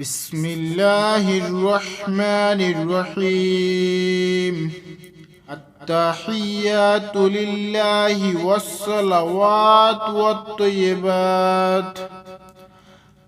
بسم الله الرحمن الرحيم. التحيات لله والصلوات والطيبات.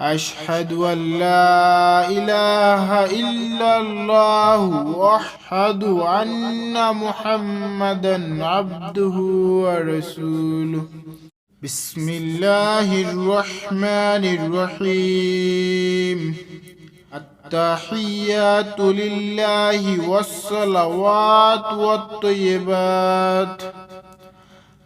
أشهد أن لا إله إلا الله وأشهد أن محمدا عبده ورسوله. بسم الله الرحمن الرحيم. التحيات لله والصلوات والطيبات.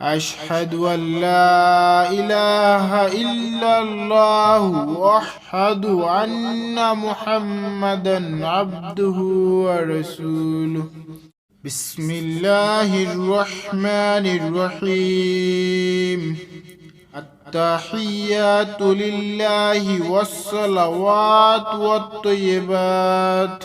أشهد أن لا إله إلا الله وأشهد أن محمدا عبده ورسوله. بسم الله الرحمن الرحيم. التحيات لله والصلوات والطيبات.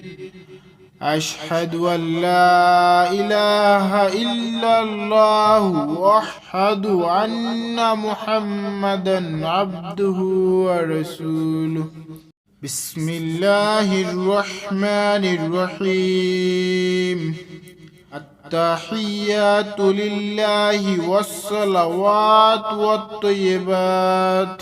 أشهد أن لا إله إلا الله وأشهد أن محمدا عبده ورسوله. بسم الله الرحمن الرحيم. التحيات لله والصلوات والطيبات.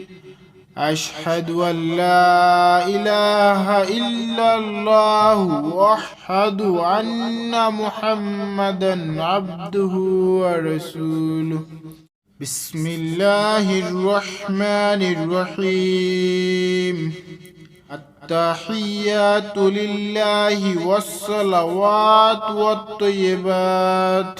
أشهد أن لا إله إلا الله وأشهد أن محمدا عبده ورسوله. بسم الله الرحمن الرحيم. التحيات لله والصلوات والطيبات.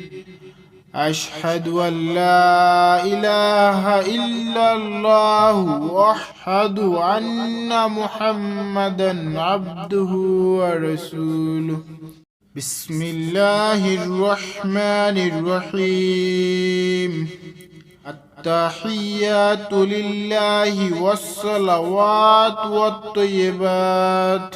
أشهد أن لا إله إلا الله وأشهد أن محمدا عبده ورسوله. بسم الله الرحمن الرحيم. التحيات لله والصلوات والطيبات.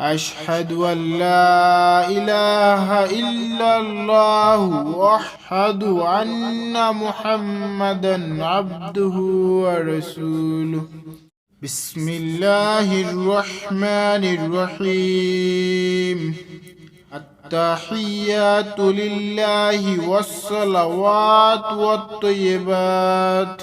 أشهد أن لا إله إلا الله وأشهد أن محمدا عبده ورسوله. بسم الله الرحمن الرحيم. التحيات لله والصلوات والطيبات.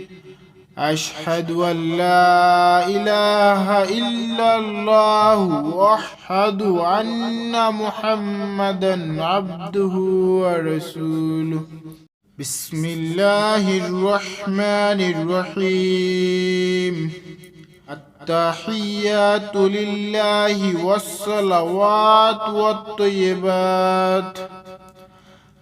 أشهد أن لا إله إلا الله وأشهد أن محمدا عبده ورسوله. بسم الله الرحمن الرحيم. التحيات لله والصلوات والطيبات.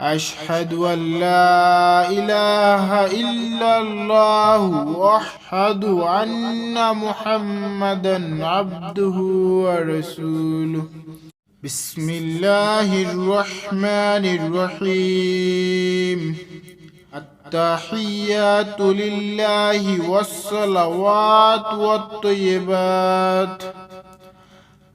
أشهد أن لا إله إلا الله وأشهد أن محمدا عبده ورسوله. بسم الله الرحمن الرحيم. التحيات لله والصلوات والطيبات.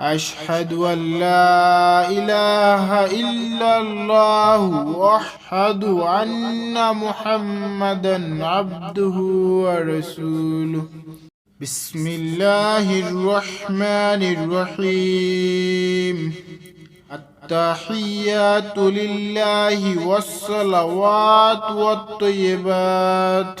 أشهد أن لا إله إلا الله وأشهد أن محمدا عبده ورسوله. بسم الله الرحمن الرحيم. التحيات لله والصلوات والطيبات.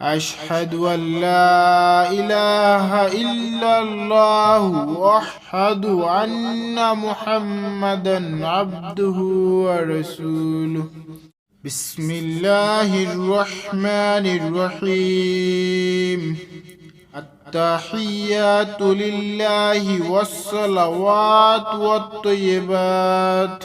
أشهد أن لا إله إلا الله وأشهد أن محمدا عبده ورسوله. بسم الله الرحمن الرحيم. التحيات لله والصلوات والطيبات.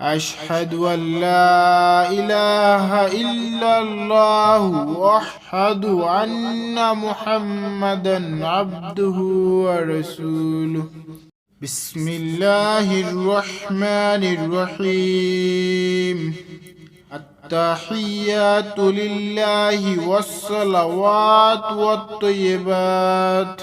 أشهد أن لا إله إلا الله وأشهد أن محمدا عبده ورسوله. بسم الله الرحمن الرحيم. التحيات لله والصلوات والطيبات.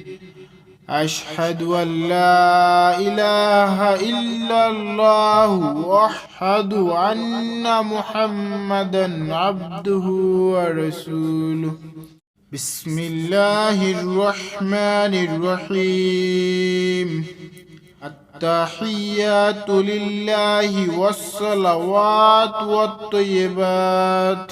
أشهد أن لا إله إلا الله وأشهد أن محمدا عبده ورسوله. بسم الله الرحمن الرحيم. التحيات لله والصلوات والطيبات.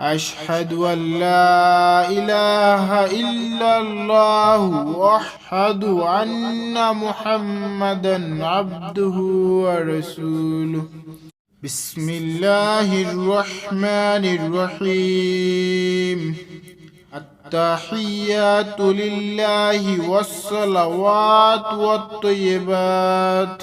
أشهد أن لا إله إلا الله وأشهد أن محمدا عبده ورسوله. بسم الله الرحمن الرحيم. التحيات لله والصلوات والطيبات.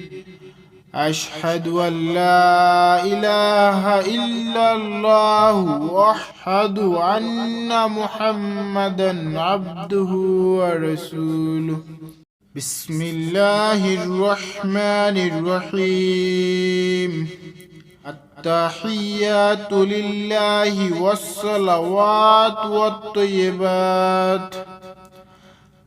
أشهد أن لا إله إلا الله وأشهد أن محمدا عبده ورسوله. بسم الله الرحمن الرحيم. التحيات لله والصلوات والطيبات.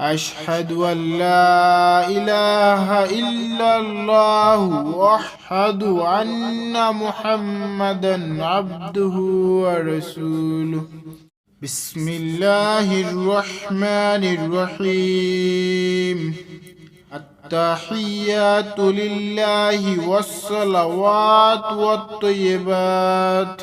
أشهد أن لا إله إلا الله وأشهد أن محمدا عبده ورسوله. بسم الله الرحمن الرحيم. التحيات لله والصلوات والطيبات.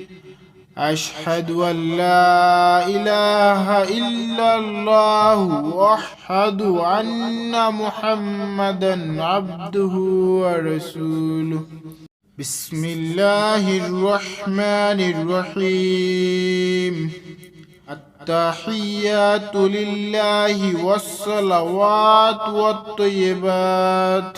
أشهد أن لا إله إلا الله وأشهد أن محمدا عبده ورسوله. بسم الله الرحمن الرحيم. التحيات لله والصلوات والطيبات.